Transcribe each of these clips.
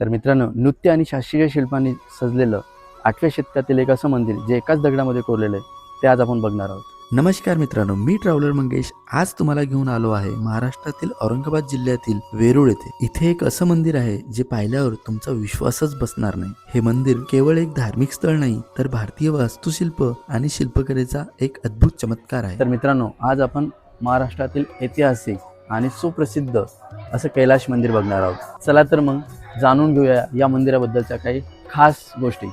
तर मित्रांनो नृत्य आणि शास्त्रीय शिल्पांनी सजलेलं आठव्या शतकातील एक असं मंदिर जे एकाच दगडामध्ये कोरलेलं आहे ते आज आपण बघणार आहोत. नमस्कार मित्रांनो मी ट्रॅव्हलर मंगेश. आज तुम्हाला घेऊन आलो आहे महाराष्ट्रातील औरंगाबाद जिल्ह्यातील वेरूळ येथे. इथे एक असं मंदिर आहे जे पाहिल्यावर तुमचा विश्वासच बसणार नाही. हे मंदिर केवळ एक धार्मिक स्थळ नाही तर भारतीय वास्तुशिल्प आणि शिल्पकलेचा एक अद्भुत चमत्कार आहे. तर मित्रांनो आज आपण महाराष्ट्रातील ऐतिहासिक आणि सुप्रसिद्ध असं कैलाश मंदिर बघणार आहोत. चला तर मग जाणून घेऊया या मंदिराबद्दलच्या काही खास गोष्टी.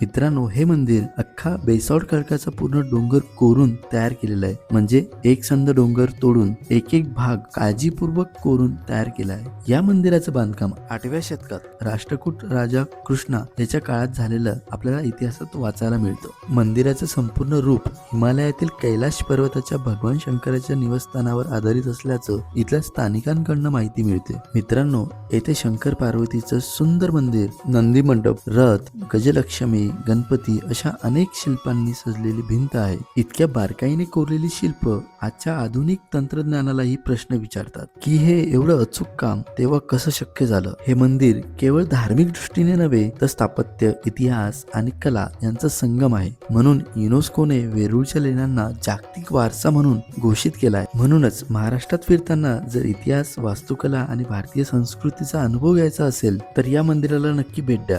मित्रांनो हे मंदिर अख्खा बेसॉल्ट खडकाचा पूर्ण डोंगर कोरून तयार केलेलं आहे. म्हणजे एक संद डोंगर तोडून एक एक भाग काळजीपूर्वक कोरून तयार केला आहे. या मंदिराचं बांधकाम आठव्या शतकात राष्ट्रकूट राजा कृष्णा याच्या काळात झालेलं आपल्याला इतिहासात वाचायला मिळतं. मंदिराचं संपूर्ण रूप हिमालयातील कैलाश पर्वताच्या भगवान शंकराच्या निवासस्थानावर आधारित असल्याचं इथल्या स्थानिकांकडनं माहिती मिळते. मित्रांनो येथे शंकर पार्वतीचं सुंदर मंदिर नंदी मंडप रथ गजलक्ष्मी गणपती अशा अनेक शिल्पांनी सजलेली भिंत आहे. इतक्या बारकाईने कोरलेली शिल्प आजच्या आधुनिक तंत्रज्ञानालाही प्रश्न विचारतात. की हे एवढं अचूक काम तेव्हा कसं शक्य झालं? हे मंदिर केवळ धार्मिक दृष्टीने नव्हे तर स्थापत्य इतिहास आणि कला यांचा संगम आहे. म्हणून युनेस्कोने वेरूळच्या लेण्यांना जागतिक वारसा म्हणून घोषित केला आहे म्हणूनच महाराष्ट्रात फिरताना जर इतिहास वास्तुकला आणि भारतीय संस्कृतीचा अनुभव घ्यायचा असेल तर या मंदिराला नक्की भेट द्या.